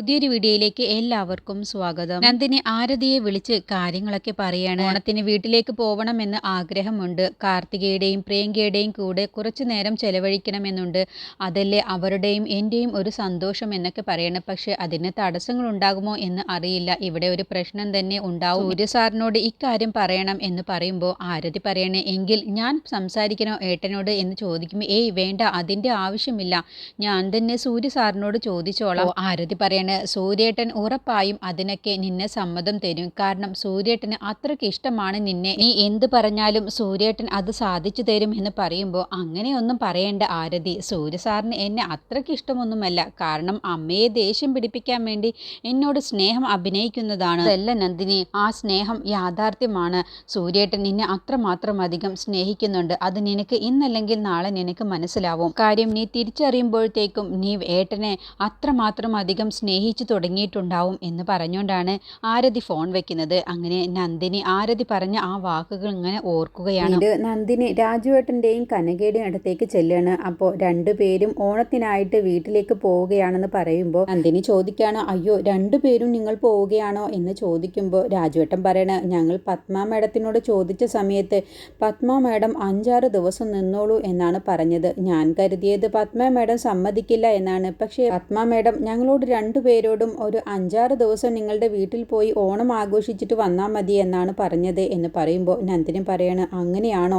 പുതിയൊരു വീഡിയോയിലേക്ക് എല്ലാവർക്കും സ്വാഗതം. നന്ദിനി ആരതിയെ വിളിച്ച് കാര്യങ്ങളൊക്കെ പറയാണ്. ഓണത്തിന് വീട്ടിലേക്ക് പോകണമെന്ന് ആഗ്രഹമുണ്ട്. കാർത്തികയുടെയും പ്രിയങ്കയുടെയും കൂടെ കുറച്ചു നേരം ചെലവഴിക്കണമെന്നുണ്ട്. അതല്ലേ അവരുടെയും എന്റെയും ഒരു സന്തോഷം എന്നൊക്കെ പറയണം. പക്ഷെ അതിന് തടസ്സങ്ങൾ ഉണ്ടാകുമോ എന്ന് അറിയില്ല. ഇവിടെ ഒരു പ്രശ്നം തന്നെ ഉണ്ടാവും. ഒരു സാറിനോട് ഇക്കാര്യം പറയണം എന്ന് പറയുമ്പോൾ ആരതി പറയണേ എങ്കിൽ ഞാൻ സംസാരിക്കണോ ഏട്ടനോട്? എന്ന് ചോദിക്കുമ്പോൾ ഏയ് വേണ്ട അതിന്റെ ആവശ്യമില്ല. ഞാൻ തന്നെ സൂര്യ സാറിനോട് ചോദിച്ചോളാം. ആരതി പറയണ സൂര്യേട്ടൻ ഉറപ്പായും അതിനൊക്കെ നിന്നെ സമ്മതം തരും. കാരണം സൂര്യേട്ടന് അത്രയ്ക്ക് ഇഷ്ടമാണ് നിന്നെ. നീ എന്ത് പറഞ്ഞാലും സൂര്യേട്ടൻ അത് സാധിച്ചു തരും എന്ന് പറയുമ്പോൾ അങ്ങനെയൊന്നും പറയേണ്ട ആരതി. സൂര്യ സാറിന് എന്നെ അത്രയ്ക്ക് ഇഷ്ടമൊന്നുമല്ല. കാരണം അമ്മയെ ദേഷ്യം പിടിപ്പിക്കാൻ വേണ്ടി എന്നോട് സ്നേഹം അഭിനയിക്കുന്നതാണ്. അതല്ല നന്ദിനി ആ സ്നേഹം യാഥാർത്ഥ്യമാണ്. സൂര്യേട്ടൻ നിന്നെ അത്രമാത്രം അധികം സ്നേഹിക്കുന്നുണ്ട്. അത് നിനക്ക് ഇന്നല്ലെങ്കിൽ നാളെ നിനക്ക് മനസ്സിലാവും. കാര്യം നീ തിരിച്ചറിയുമ്പോഴത്തേക്കും നീ ഏട്ടനെ അത്രമാത്രം അധികം സ്നേഹിച്ചു തുടങ്ങിയിട്ടുണ്ടാവും എന്ന് പറഞ്ഞുകൊണ്ടാണ് ആരതി ഫോൺ വെക്കുന്നത്. അങ്ങനെ നന്ദിനി ആരതി പറഞ്ഞ ആ വാക്കുകൾ ഇങ്ങനെ ഓർക്കുകയാണ്. നന്ദിനി രാജുവേട്ടന്റെയും കനകയുടെയും അടുത്തേക്ക് ചെല്ലുകയാണ് അപ്പോൾ രണ്ടുപേരും ഓണത്തിനായിട്ട് വീട്ടിലേക്ക് പോവുകയാണെന്ന് പറയുമ്പോൾ നന്ദിനി ചോദിക്കുകയാണ് അയ്യോ രണ്ടുപേരും നിങ്ങൾ പോവുകയാണോ? എന്ന് ചോദിക്കുമ്പോൾ രാജുവേട്ടൻ പറയണ ഞങ്ങൾ പത്മ മേഡത്തിനോട് ചോദിച്ച സമയത്ത് പത്മ മേഡം അഞ്ചാറ് ദിവസം നിന്നോളൂ എന്നാണ് പറഞ്ഞത്. ഞാൻ കരുതിയത് പത്മ മേഡം സമ്മതിക്കില്ല എന്നാണ്. പക്ഷേ പത്മ മേഡം ഞങ്ങളോട് രണ്ടുപേരോടും ഒരു അഞ്ചാറ് ദിവസം നിങ്ങളുടെ വീട്ടിൽ പോയി ഓണം ആഘോഷിച്ചിട്ട് വന്നാൽ മതി എന്നാണ് പറഞ്ഞത് എന്ന് പറയുമ്പോൾ നന്ദിനി പറയാണ് അങ്ങനെയാണോ?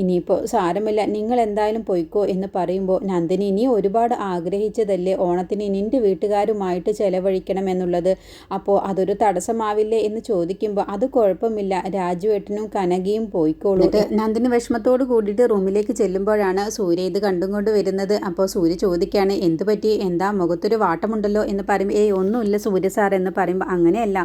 ഇനിയിപ്പോൾ സാരമില്ല നിങ്ങൾ എന്തായാലും പോയിക്കോ എന്ന് പറയുമ്പോൾ നന്ദിനി ഇനി ഒരുപാട് ആഗ്രഹിച്ചതല്ലേ ഓണത്തിന് നിന്റെ വീട്ടുകാരുമായിട്ട് ചെലവഴിക്കണം എന്നുള്ളത്? അപ്പോൾ അതൊരു തടസ്സമാവില്ലേ? എന്ന് ചോദിക്കുമ്പോൾ അത് കുഴപ്പമില്ല രാജുവേട്ടനും കനകയും പോയിക്കോളൂ. നന്ദിനി വിഷമത്തോട് കൂടിയിട്ട് റൂമിലേക്ക് ചെല്ലുമ്പോഴാണ് സൂര്യ ഇത് കണ്ടും കൊണ്ട് വരുന്നത്. അപ്പോൾ സൂര്യ ചോദിക്കുകയാണ് എന്ത് പറ്റി? എന്താ മുഖത്തൊരു വാട്ടമുണ്ടല്ലോ? എന്ന് പറയുമ്പോൾ ഏയ് ഒന്നുമില്ല സൂര്യ സാർ എന്ന് പറയുമ്പോൾ അങ്ങനെയല്ല.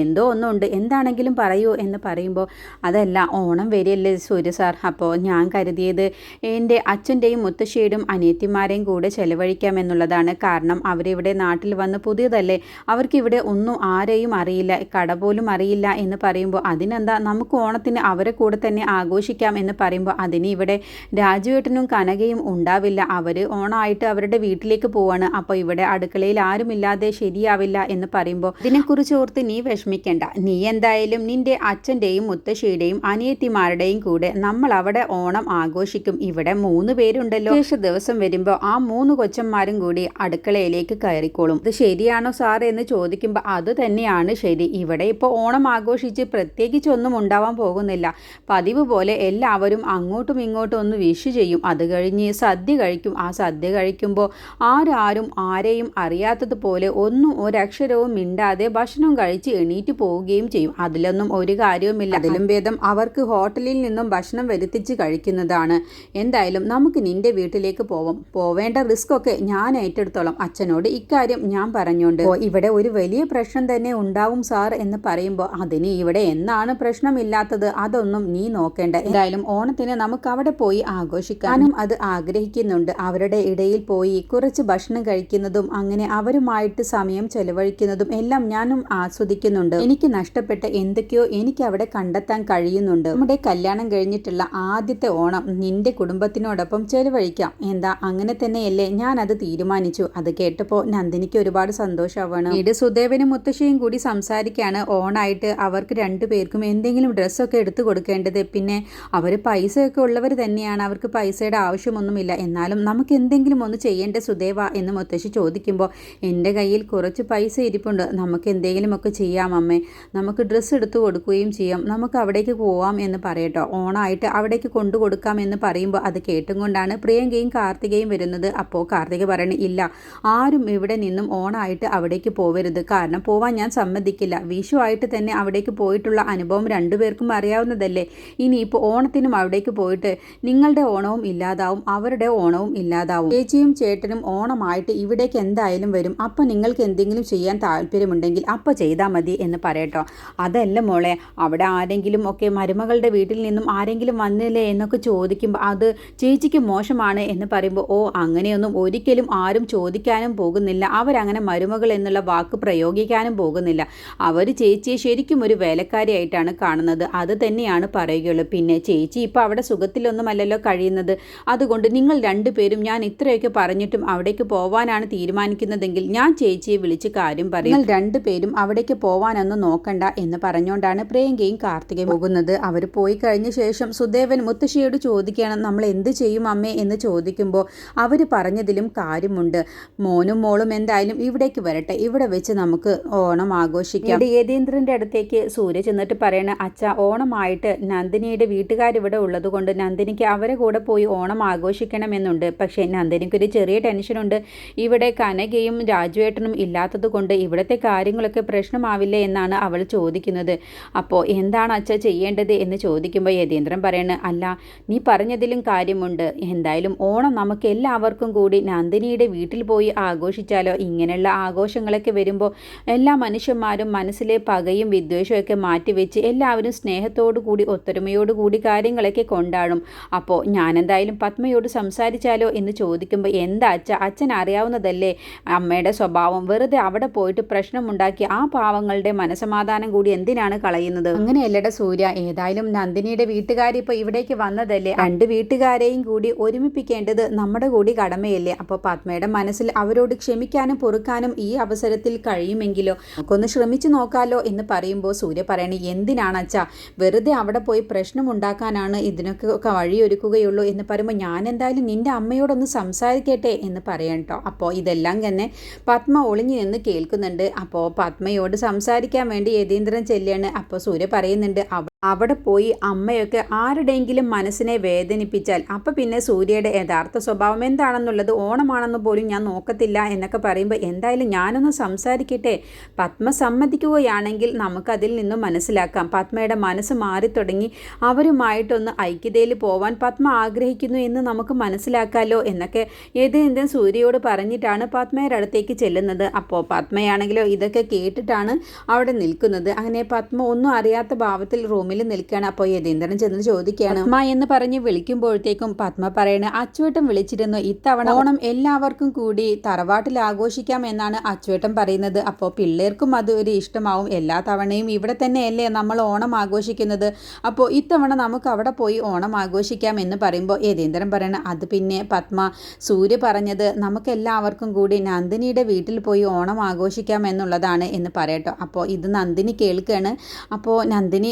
എന്തോ ഒന്നുണ്ട്. എന്താണെങ്കിലും പറയൂ എന്ന് പറയുമ്പോൾ അതല്ല ഓണം വരികയല്ലേ സൂര്യ സാർ. അപ്പോൾ ഞാൻ കരുതിയത് എന്റെ അച്ഛന്റെയും മുത്തശ്ശിയുടെയും അനിയത്തിമാരെയും കൂടെ ചെലവഴിക്കാമെന്നുള്ളതാണ് കാരണം അവരിവിടെ നാട്ടിൽ വന്ന് പുതിയതല്ലേ. അവർക്കിവിടെ ഒന്നും ആരെയും അറിയില്ല. കട പോലും അറിയില്ല എന്ന് പറയുമ്പോൾ അതിനെന്താ? നമുക്ക് ഓണത്തിന് അവരെ കൂടെ തന്നെ ആഘോഷിക്കാം എന്ന് പറയുമ്പോൾ അതിന് ഇവിടെ രാജുവേട്ടനും കനകയും ഉണ്ടാവില്ല. അവർ ഓണമായിട്ട് അവരുടെ വീട്ടിലേക്ക് പോവാണ്. അപ്പോൾ ഇവിടെ അടുക്കളയിൽ ആരുമില്ലാതെ ശരിയാവില്ല എന്ന് പറയുമ്പോൾ ഇതിനെക്കുറിച്ച് ഓർത്ത് നീ വിഷമിക്കേണ്ട. നീ എന്തായാലും നിന്റെ അച്ഛന്റെയും മുത്തശ്ശിയുടെയും അനിയത്തിമാരുടെയും കൂടെ നമ്മൾ അവിടെ ഓണം ആഘോഷിക്കും. ഇവിടെ മൂന്ന് പേരുണ്ടല്ലോ. ശേഷ ദിവസം വരുമ്പോൾ ആ മൂന്ന് കൊച്ചന്മാരും കൂടി അടുക്കളയിലേക്ക് കയറിക്കോളും. ഇത് ശരിയാണോ സാർ എന്ന് ചോദിക്കുമ്പോൾ അത് തന്നെയാണ് ശരി. ഇവിടെ ഇപ്പോൾ ഓണം ആഘോഷിച്ച് പ്രത്യേകിച്ച് ഒന്നും ഉണ്ടാവാൻ പോകുന്നില്ല. പതിവ് പോലെ എല്ലാവരും അങ്ങോട്ടും ഇങ്ങോട്ടും ഒന്ന് വിഷ് ചെയ്യും. അത് കഴിഞ്ഞ് സദ്യ കഴിക്കും. ആ സദ്യ കഴിക്കുമ്പോൾ ആരാരും ആരെയും അറിയാത്തതുപോലെ ഒന്നും ഒരക്ഷരവും മിണ്ടാതെ ഭക്ഷണം കഴിച്ച് എണീറ്റ് പോവുകയും ചെയ്യും. അതിലൊന്നും ഒരു കാര്യവുമില്ല. അതിലും ഭേദം അവർക്ക് ഹോട്ടലിൽ നിന്നും ഭക്ഷണം വരുത്തിച്ച് കഴിക്കുന്നതാണ്. എന്തായാലും നമുക്ക് നിന്റെ വീട്ടിലേക്ക് പോവാം. പോവേണ്ട റിസ്ക് ഒക്കെ ഞാൻ ഏറ്റെടുത്തോളാം. അച്ഛനോട് ഇക്കാര്യം ഞാൻ പറഞ്ഞുകൊണ്ട്. "ഓ, ഇവിടെ ഒരു വലിയ പ്രശ്നം തന്നെ ഉണ്ടാവും സാർ എന്ന് പറയുമ്പോൾ അതിന് ഇവിടെ എന്നാണ് പ്രശ്നമില്ലാത്തത്? അതൊന്നും നീ നോക്കേണ്ട. എന്തായാലും ഓണത്തിന് നമുക്ക് അവിടെ പോയി ആഘോഷിക്കാനും അത് ആഗ്രഹിക്കുന്നുണ്ട്. അവരുടെ ഇടയിൽ പോയി കുറച്ച് ഭക്ഷണം കഴിക്കുന്നതും അങ്ങനെ അവരുമായിട്ട് സമയം ചെലവഴിക്കുന്നതും എല്ലാം ഞാനും ആസ്വദിക്കുന്നുണ്ട്. എനിക്ക് നഷ്ടപ്പെട്ട എന്തൊക്കെയോ എനിക്ക് അവിടെ കണ്ടെത്താൻ കഴിയുന്നുണ്ട്. നമ്മുടെ കല്യാണം കഴിഞ്ഞിട്ടുള്ള ആദ്യത്തെ ഓണം നിന്റെ കുടുംബത്തിനോടൊപ്പം ചെലവഴിക്കാം. എന്താ അങ്ങനെ തന്നെയല്ലേ ഞാൻ അത് തീരുമാനിച്ചു. അത് കേട്ടപ്പോൾ നന്ദിനിക്ക് ഒരുപാട് സന്തോഷമാവാണ് വീട് സുദേവനും മുത്തശ്ശിയും കൂടി സംസാരിക്കാണ്. ഓണായിട്ട് അവർക്ക് രണ്ടു പേർക്കും എന്തെങ്കിലും ഡ്രസ്സൊക്കെ എടുത്തു കൊടുക്കേണ്ടത്. പിന്നെ അവർ പൈസയൊക്കെ ഉള്ളവർ തന്നെയാണ്. അവർക്ക് പൈസയുടെ ആവശ്യമൊന്നുമില്ല. എന്നാലും നമുക്ക് എന്തെങ്കിലും ഒന്ന് ചെയ്യേണ്ട സുദേവ എന്ന് മുത്തശ്ശി ചോദിക്കുമ്പോൾ എന്റെ കയ്യിൽ കുറച്ച് പൈസ ഇരിപ്പുണ്ട്. നമുക്ക് എന്തെങ്കിലുമൊക്കെ ചെയ്യാം അമ്മേ. നമുക്ക് ഡ്രസ്സ് എടുത്തു കൊടുക്കുകയും ചെയ്യാം. നമുക്ക് അവിടേക്ക് പോവാം എന്ന് പറയട്ടോ. ഓണായിട്ട് അവിടേക്ക് കൊണ്ടു കൊടുക്കാം എന്ന് പറയുമ്പോൾ അത് കേട്ടും കൊണ്ടാണ് പ്രിയങ്കയും കാർത്തികയും വരുന്നത്. അപ്പോൾ കാർത്തിക പറയണ ഇല്ല ആരും ഇവിടെ നിന്നും ഓണായിട്ട് അവിടേക്ക് പോവരുത്. കാരണം പോവാൻ ഞാൻ സമ്മതിക്കില്ല. വിഷു ആയിട്ട് തന്നെ അവിടേക്ക് പോയിട്ടുള്ള അനുഭവം രണ്ടുപേർക്കും അറിയാവുന്നതല്ലേ. ഇനിയിപ്പോൾ ഓണത്തിനും അവിടേക്ക് പോയിട്ട് നിങ്ങളുടെ ഓണവും ഇല്ലാതാവും അവരുടെ ഓണവും ഇല്ലാതാവും. ചേച്ചിയും ചേട്ടനും ഓണമായിട്ട് ഇവിടേക്ക് എന്തായാലും വരും. അപ്പോൾ നിങ്ങൾക്ക് എന്തെങ്കിലും ചെയ്യാൻ താല്പര്യമുണ്ടെങ്കിൽ അപ്പോൾ ചെയ്താൽ മതി എന്ന് പറയട്ടോ അതല്ല മോളെ അവിടെ ആരെങ്കിലും ഒക്കെ മരുമകളുടെ വീട്ടിൽ നിന്നും ആരെങ്കിലും വന്നില്ലേ എന്നൊക്കെ ചോദിക്കുമ്പോൾ അത് ചേച്ചിക്ക് മോശമാണ് എന്ന് പറയുമ്പോൾ ഓ അങ്ങനെയൊന്നും ഒരിക്കലും ആരും ചോദിക്കാനും പോകുന്നില്ല. അവരങ്ങനെ മരുമകൾ എന്നുള്ള വാക്ക് പ്രയോഗിക്കാനും പോകുന്നില്ല. അവർ ചേച്ചിയെ ശരിക്കും ഒരു വേലക്കാരിയായിട്ടാണ് കാണുന്നത്. അത് തന്നെയാണ് പറയുകയുള്ളൂ. പിന്നെ ചേച്ചി ഇപ്പോൾ അവിടെ സുഖത്തിലൊന്നുമല്ലല്ലോ കഴിയുന്നത്. അതുകൊണ്ട് നിങ്ങൾ രണ്ടുപേരും ഞാൻ ഇത്രയൊക്കെ പറഞ്ഞിട്ടും അവിടേക്ക് പോവാനാണ് തീരുമാനിക്കുന്നതെങ്കിൽ ഞാൻ ചേച്ചി ചേച്ചിയെ വിളിച്ച് കാര്യം പറയും. രണ്ടുപേരും അവിടേക്ക് പോവാനൊന്നും നോക്കണ്ട എന്ന് പറഞ്ഞുകൊണ്ടാണ് പ്രിയങ്കയും കാർത്തികയും പോകുന്നത്. അവർ പോയി കഴിഞ്ഞ ശേഷം സുദേവൻ മുത്തശ്ശിയോട് ചോദിക്കുകയാണ് നമ്മൾ എന്ത് ചെയ്യും അമ്മേ? എന്ന് ചോദിക്കുമ്പോൾ അവർ പറഞ്ഞതിലും കാര്യമുണ്ട്. മോനും മോളും എന്തായാലും ഇവിടേക്ക് വരട്ടെ. ഇവിടെ വെച്ച് നമുക്ക് ഓണം ആഘോഷിക്കാം. ഇവിടെ യതീന്ദ്രന്റെ അടുത്തേക്ക് സൂര്യ ചെന്നിട്ട് പറയണ അച്ഛ ഓണമായിട്ട് നന്ദിനിയുടെ വീട്ടുകാരിവിടെ ഉള്ളത് കൊണ്ട് നന്ദിനിക്ക് അവരെ കൂടെ പോയി ഓണം ആഘോഷിക്കണമെന്നുണ്ട്. പക്ഷേ നന്ദിനിക്കൊരു ചെറിയ ടെൻഷനുണ്ട്. ഇവിടെ കനകയും രാജുവേട്ടനും ഇല്ലാത്തത് കൊണ്ട് ഇവിടുത്തെ കാര്യങ്ങളൊക്കെ പ്രശ്നമാവില്ലേ എന്നാണ് അവൾ ചോദിക്കുന്നത്. അപ്പോൾ എന്താണ് അച്ഛ ചെയ്യേണ്ടത് എന്ന് ചോദിക്കുമ്പോൾ യതീന്ദ്രൻ പറയണ അല്ല നീ പറഞ്ഞതിലും കാര്യമുണ്ട്. എന്തായാലും ഓണം നമുക്ക് എല്ലാവർക്കും കൂടി നന്ദിനിയുടെ വീട്ടിൽ പോയി ആഘോഷിച്ചാലോ? ഇങ്ങനെയുള്ള ആഘോഷങ്ങളൊക്കെ വരുമ്പോൾ എല്ലാ മനുഷ്യന്മാരും മനസ്സിലെ പകയും വിദ്വേഷമൊക്കെ മാറ്റിവെച്ച് എല്ലാവരും സ്നേഹത്തോടു കൂടി ഒത്തൊരുമയോടു കൂടി കാര്യങ്ങളൊക്കെ കൊണ്ടാടും. അപ്പോൾ ഞാൻ എന്തായാലും പത്മയോട് സംസാരിച്ചാലോ? എന്ന് ചോദിക്കുമ്പോൾ എന്താ അച്ഛ? അച്ഛൻ അറിയാവുന്നതല്ലേ അമ്മയുടെ സ്വഭാവം വെറുതെ അവിടെ പോയിട്ട് പ്രശ്നമുണ്ടാക്കി ആ പാവങ്ങളുടെ മനസമാധാനം കൂടി എന്തിനാണ് കളയുന്നത്? അങ്ങനെയല്ലട സൂര്യ. ഏതായാലും നന്ദിനിയുടെ വീട്ടുകാർ ഇപ്പോൾ ഇവിടേക്ക് വന്നതല്ലേ? രണ്ട് വീട്ടുകാരെയും കൂടി ഒരുമിപ്പിക്കേണ്ടത് നമ്മുടെ കൂടി കടമയല്ലേ? അപ്പോൾ പത്മയുടെ മനസ്സിൽ അവരോട് ക്ഷമിക്കാനും പൊറുക്കാനും ഈ അവസരത്തിൽ കഴിയുമെങ്കിലോ? നമുക്കൊന്ന് ശ്രമിച്ചു നോക്കാലോ എന്ന് പറയുമ്പോൾ സൂര്യ പറയണേ എന്തിനാണ് അച്ഛാ? വെറുതെ അവിടെ പോയി പ്രശ്നം ഉണ്ടാക്കാനാണ് ഇതിനൊക്കെ വഴിയൊരുക്കുകയുള്ളൂ എന്ന് പറയുമ്പോൾ ഞാൻ എന്തായാലും നിന്റെ അമ്മയോടൊന്ന് സംസാരിക്കട്ടെ എന്ന് പറയണ്ടോ കേട്ടോ അപ്പോൾ ഇതെല്ലാം തന്നെ പത്മ ഒളിഞ്ഞു നിന്ന് കേൾക്കുന്നുണ്ട്. അപ്പോൾ പത്മയോട് സംസാരിക്കാൻ വേണ്ടി യതീന്ദ്രൻ ചെല്ലുകയാണ്. അപ്പോൾ സൂര്യ പറയുന്നുണ്ട് അവിടെ പോയി അമ്മയൊക്കെ ആരുടെയെങ്കിലും മനസ്സിനെ വേദനിപ്പിച്ചാൽ അപ്പം പിന്നെ സൂര്യയുടെ യഥാർത്ഥ സ്വഭാവം എന്താണെന്നുള്ളത് ഓണമാണെന്ന് പോലും ഞാൻ നോക്കത്തില്ല എന്നൊക്കെ പറയുമ്പോൾ എന്തായാലും ഞാനൊന്ന് സംസാരിക്കട്ടെ. പത്മ സമ്മതിക്കുകയാണെങ്കിൽ നമുക്കതിൽ നിന്നും മനസ്സിലാക്കാം. പത്മയുടെ മനസ്സ് മാറി തുടങ്ങി അവരുമായിട്ടൊന്ന് ഐക്യതയിൽ പോവാൻ പത്മ ആഗ്രഹിക്കുന്നു എന്ന് നമുക്ക് മനസ്സിലാക്കാമല്ലോ എന്നൊക്കെ യഥേന്ദ്രൻ സൂര്യയോട് പറഞ്ഞിട്ടാണ് പത്മയുടെ അടുത്തേക്ക് ചെല്ലുന്നത്. അപ്പോൾ പത്മയാണെങ്കിലോ ഇതൊക്കെ കേട്ടിട്ടാണ് അവിടെ നിൽക്കുന്നത്. അങ്ങനെ പത്മ ഒന്നും അറിയാത്ത ഭാവത്തിൽ റൂമിൽ നിൽക്കുകയാണ്. അപ്പോൾ യതീന്ദ്രൻ ചെന്ന് ചോദിക്കുകയാണ് പത്മ എന്ന് പറഞ്ഞ് വിളിക്കുമ്പോഴത്തേക്കും പത്മ പറയണ അച്ചുവേട്ടൻ വിളിച്ചിരുന്നു. ഇത്തവണ ഓണം എല്ലാവർക്കും കൂടി തറവാട്ടിൽ ആഘോഷിക്കാം എന്നാണ് അച്ചുവേട്ടൻ പറയുന്നത്. അപ്പോൾ പിള്ളേർക്കും അത് ഒരു ഇഷ്ടമാവും. എല്ലാ തവണയും ഇവിടെ തന്നെയല്ലേ നമ്മൾ ഓണം ആഘോഷിക്കുന്നത്. അപ്പോൾ ഇത്തവണ നമുക്ക് അവിടെ പോയി ഓണം ആഘോഷിക്കാം എന്ന് പറയുമ്പോൾ യതീന്ദ്രൻ പറയണ അത് പിന്നെ പത്മ സൂര്യ പറഞ്ഞത് നമുക്ക് എല്ലാവർക്കും കൂടി നന്ദിനിയുടെ വീട്ടിൽ പോയി ഓണം ആഘോഷിക്കാം എന്നുള്ളതാണ് എന്ന് പറയട്ടോ. അപ്പോൾ ഇത് നന്ദിനി കേൾക്കുകയാണ്. അപ്പോൾ നന്ദിനി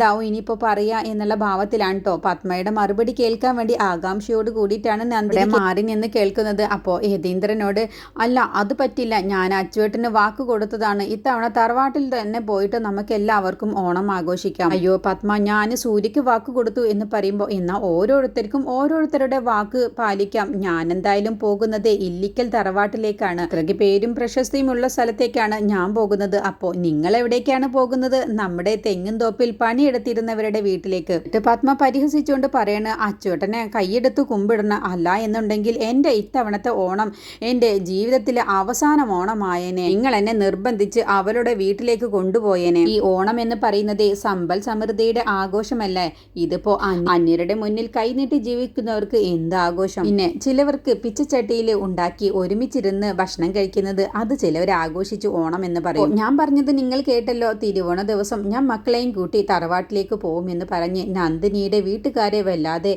ഇവരെന്താവും ഇനിയിപ്പോൾ പറയാ എന്നുള്ള ഭാവത്തിലാണ് കേട്ടോ പത്മയുടെ മറുപടി കേൾക്കാൻ വേണ്ടി ആകാംക്ഷയോട് കൂടിയിട്ടാണ് നന്ദി മാറി നിന്ന് കേൾക്കുന്നത്. അപ്പോ യതീന്ദ്രനോട് അല്ല അത് പറ്റില്ല. ഞാൻ അച്ചുവേട്ടന് വാക്ക് കൊടുത്തതാണ്. ഇത്തവണ തറവാട്ടിൽ തന്നെ പോയിട്ട് നമുക്ക് എല്ലാവർക്കും ഓണം ആഘോഷിക്കാം. അയ്യോ പത്മ ഞാൻ സൂര്യക്ക് വാക്ക് കൊടുത്തു എന്ന് പറയുമ്പോൾ എന്നാൽ ഓരോരുത്തർക്കും ഓരോരുത്തരുടെ വാക്ക് പാലിക്കാം. ഞാൻ എന്തായാലും പോകുന്നത് ഇല്ലിക്കൽ തറവാട്ടിലേക്കാണ്. അത്രയ്ക്ക് പേരും പ്രശസ്തിയുമുള്ള സ്ഥലത്തേക്കാണ് ഞാൻ പോകുന്നത്. അപ്പോ നിങ്ങൾ എവിടേക്കാണ് പോകുന്നത്? നമ്മുടെ തെങ്ങും തോപ്പിൽ പണിയെടുത്തിരുന്നവരുടെ വീട്ടിലേക്ക്. പത്മ പരിഹസിച്ചുകൊണ്ട് പറയണ അച്ചോട്ടനെ കൈയെടുത്ത് കുമ്പിടണ അല്ല എന്നുണ്ടെങ്കിൽ എന്റെ ഇത്തവണത്തെ ഓണം എന്റെ ജീവിതത്തിലെ അവസാന ഓണമായേനെ. നിങ്ങൾ എന്നെ നിർബന്ധിച്ച് അവരുടെ വീട്ടിലേക്ക് കൊണ്ടുപോയേനെ. ഈ ഓണം എന്ന് പറയുന്നത് സമ്പൽ സമൃദ്ധിയുടെ ആഘോഷമല്ലേ? ഇതിപ്പോ അന്യ- അന്യരുടെ മുന്നിൽ കൈനീട്ടി ജീവിക്കുന്നവർക്ക് എന്ത് ആഘോഷം? പിന്നെ ചിലവർക്ക് പിച്ചച്ചട്ടിയിൽ ഉണ്ടാക്കി ഒരുമിച്ചിരുന്ന് ഭക്ഷണം കഴിക്കുന്നത് അത് ചിലവർ ആഘോഷിച്ച് ഓണം എന്ന് പറയും. ഞാൻ പറഞ്ഞത് നിങ്ങൾ കേട്ടല്ലോ തിരുവോണ ദിവസം ഞാൻ മക്കളെയും കൂട്ടി തറവാട്ടിലേക്ക് പോകുമെന്ന് പറഞ്ഞ് നന്ദിനിയുടെ വീട്ടുകാരെ വല്ലാതെ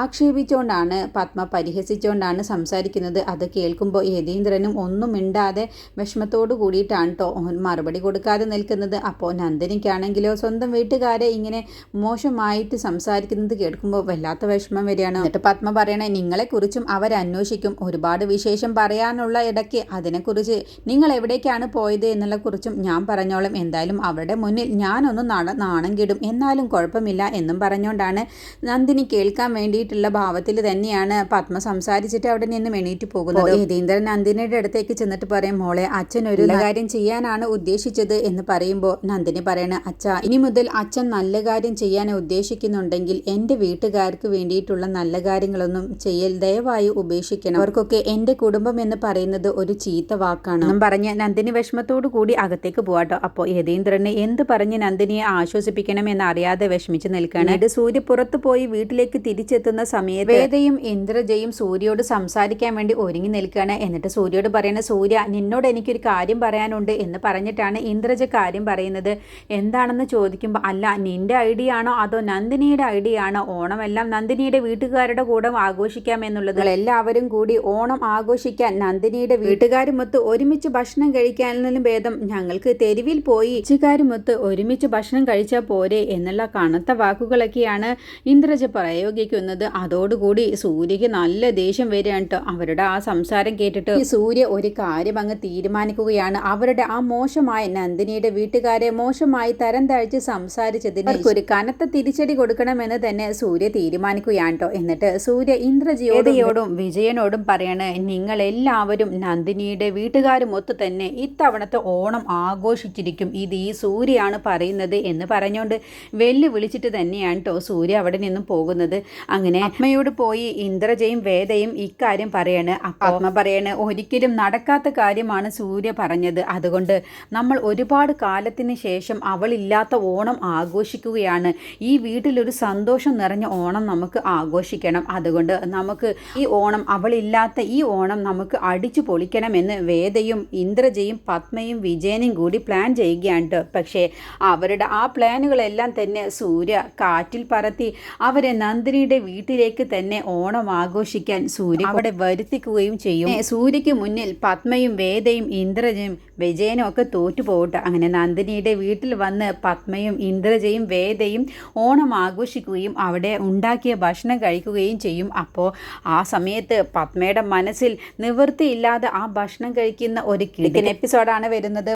ആക്ഷേപിച്ചുകൊണ്ടാണ് പത്മ പരിഹസിച്ചുകൊണ്ടാണ് സംസാരിക്കുന്നത്. അത് കേൾക്കുമ്പോൾ യതീന്ദ്രനും ഒന്നും മിണ്ടാതെ വിഷമത്തോട് കൂടിയിട്ടാണ് കേട്ടോ മറുപടി കൊടുക്കാതെ നിൽക്കുന്നത്. അപ്പോൾ നന്ദിനിക്കാണെങ്കിലോ സ്വന്തം വീട്ടുകാരെ ഇങ്ങനെ മോശമായിട്ട് സംസാരിക്കുന്നത് കേൾക്കുമ്പോൾ വല്ലാത്ത വിഷമം വരികയാണ്. എന്നിട്ട് പത്മ പറയണേ നിങ്ങളെക്കുറിച്ചും അവരന്വേഷിക്കും ഒരുപാട് വിശേഷം പറയാനുള്ള ഇടയ്ക്ക് അതിനെക്കുറിച്ച് നിങ്ങൾ എവിടേക്കാണ് പോയത് എന്നുള്ള കുറിച്ചും ഞാൻ പറഞ്ഞോളും. എന്തായാലും അവരുടെ മുന്നിൽ ഞാനൊന്ന് നാണം കിടും എന്നാലും കുഴപ്പമില്ല എന്നും പറഞ്ഞുകൊണ്ടാണ് നന്ദിനി കേൾക്കാൻ വേണ്ടിയിട്ടുള്ള ഭാവത്തിൽ തന്നെയാണ് പത്മ സംസാരിച്ചിട്ട് അവിടെ നിന്ന് എണീറ്റ് പോകുന്നത്. യതീന്ദ്രൻ നന്ദിനിയുടെ അടുത്തേക്ക് ചെന്നിട്ട് പറയും മോളെ അച്ഛൻ ഒരു കാര്യം ചെയ്യാനാണ് ഉദ്ദേശിച്ചത് എന്ന് പറയുമ്പോൾ നന്ദിനി പറയണ അച്ഛ ഇനി മുതൽ അച്ഛൻ നല്ല കാര്യം ചെയ്യാൻ ഉദ്ദേശിക്കുന്നുണ്ടെങ്കിൽ എന്റെ വീട്ടുകാർക്ക് വേണ്ടിയിട്ടുള്ള നല്ല കാര്യങ്ങളൊന്നും ചെയ്യൽ ദയവായി ഉപേക്ഷിക്കണം. അവർക്കൊക്കെ എന്റെ കുടുംബം എന്ന് പറയുന്നത് ഒരു ചീത്ത വാക്കാണ്. എന്നും പറഞ്ഞ് നന്ദിനി വിഷമത്തോടു കൂടി അകത്തേക്ക് പോവാട്ടോ. അപ്പോൾ യതീന്ദ്രന് എന്ത് പറഞ്ഞ് നന്ദിനിയെ ആശ്വസിപ്പിക്കണം ചെയ്യണമെന്ന് അറിയാതെ വിഷമിച്ചു നിൽക്കുകയാണ്. സൂര്യ പുറത്തു പോയി വീട്ടിലേക്ക് തിരിച്ചെത്തുന്ന സമയത്ത് വേദയും ഇന്ദ്രജയും സൂര്യയോട് സംസാരിക്കാൻ വേണ്ടി ഒരുങ്ങി നിൽക്കുകയാണ്. എന്നിട്ട് സൂര്യയോട് പറയുന്ന സൂര്യ നിന്നോട് എനിക്കൊരു കാര്യം പറയാനുണ്ട് എന്ന് പറഞ്ഞിട്ടാണ് ഇന്ദ്രജ കാര്യം പറയുന്നത്. എന്താണെന്ന് ചോദിക്കുമ്പോൾ അല്ല നിന്റെ ഐഡിയ ആണോ അതോ നന്ദിനിയുടെ ഐഡിയ ആണോ? ഓണമെല്ലാം നന്ദിനിയുടെ വീട്ടുകാരുടെ കൂടെ ആഘോഷിക്കാം എന്നുള്ളത്. എല്ലാവരും കൂടി ഓണം ആഘോഷിക്കാൻ നന്ദിനിയുടെ വീട്ടുകാരുമൊത്ത് ഒരുമിച്ച് ഭക്ഷണം കഴിക്കാനും ഭേദം ഞങ്ങൾക്ക് തെരുവിൽ പോയി. ഇച്ചുകാരുമൊത്ത് ഒരുമിച്ച് ഭക്ഷണം കഴിച്ചാൽ പോരെ എന്നുള്ള കണുത്ത വാക്കുകളൊക്കെയാണ് ഇന്ദ്രജ പ്രയോഗിക്കുന്നത്. അതോടുകൂടി സൂര്യക്ക് നല്ല ദേഷ്യം വരികയാണ് കേട്ടോ അവരുടെ ആ സംസാരം കേട്ടിട്ട് സൂര്യ ഒരു കാര്യം അങ്ങ് തീരുമാനിക്കുകയാണ്. അവരുടെ ആ മോശമായ നന്ദിനിയുടെ വീട്ടുകാരെ മോശമായി തരം താഴ്ച സംസാരിച്ചതിന് ഒരു കനത്ത തിരിച്ചടി കൊടുക്കണമെന്ന് തന്നെ സൂര്യ തീരുമാനിക്കുകയാണ് കേട്ടോ എന്നിട്ട് സൂര്യ ഇന്ദ്രജിയോടെയോടും വിജയനോടും പറയാണ് നിങ്ങൾ എല്ലാവരും നന്ദിനിയുടെ വീട്ടുകാരും ഒത്തു തന്നെ ഇത്തവണത്തെ ഓണം ആഘോഷിച്ചിരിക്കും. ഇത് ഈ സൂര്യയാണ് പറയുന്നത് എന്ന് പറഞ്ഞുകൊണ്ട് വെല്ലു വിളിച്ചിട്ട് തന്നെയാണ് കേട്ടോ സൂര്യ അവിടെ നിന്നും പോകുന്നത്. അങ്ങനെ അമ്മയോട് പോയി ഇന്ദ്രജയും വേദയും ഇക്കാര്യം പറയാണ്. അമ്മ പറയാണ് ഒരിക്കലും നടക്കാത്ത കാര്യമാണ് സൂര്യ പറഞ്ഞത്. അതുകൊണ്ട് നമ്മൾ ഒരുപാട് കാലത്തിന് ശേഷം അവളില്ലാത്ത ഓണം ആഘോഷിക്കുകയാണ്. ഈ വീട്ടിലൊരു സന്തോഷം നിറഞ്ഞ ഓണം നമുക്ക് ആഘോഷിക്കണം. അതുകൊണ്ട് നമുക്ക് ഈ ഓണം അവളില്ലാത്ത ഈ ഓണം നമുക്ക് അടിച്ചു പൊളിക്കണമെന്ന് വേദയും ഇന്ദ്രജയും പത്മയും വിജയനും കൂടി പ്ലാൻ ചെയ്യുകയാണ്. പക്ഷേ അവരുടെ ആ പ്ലാനുകളെല്ലാം തന്നെ സൂര്യ കാറ്റിൽ പറത്തി അവരെ നന്ദിനിയുടെ വീട്ടിലേക്ക് തന്നെ ഓണം ആഘോഷിക്കാൻ സൂര്യ അവിടെ വരുത്തിക്കുകയും ചെയ്യും. സൂര്യക്ക് മുന്നിൽ പത്മയും വേദയും ഇന്ദ്രജയും വിജയനും ഒക്കെ തോറ്റു പോകട്ടെ അങ്ങനെ നന്ദിനിയുടെ വീട്ടിൽ വന്ന് പത്മയും ഇന്ദ്രജയും വേദയും ഓണം ആഘോഷിക്കുകയും അവിടെ ഉണ്ടാക്കിയ ഭക്ഷണം കഴിക്കുകയും ചെയ്യും. അപ്പോൾ ആ സമയത്ത് പത്മയുടെ മനസ്സിൽ നിവൃത്തിയില്ലാതെ ആ ഭക്ഷണം കഴിക്കുന്ന ഒരു കിടക്കൻ എപ്പിസോഡാണ് വരുന്നത്.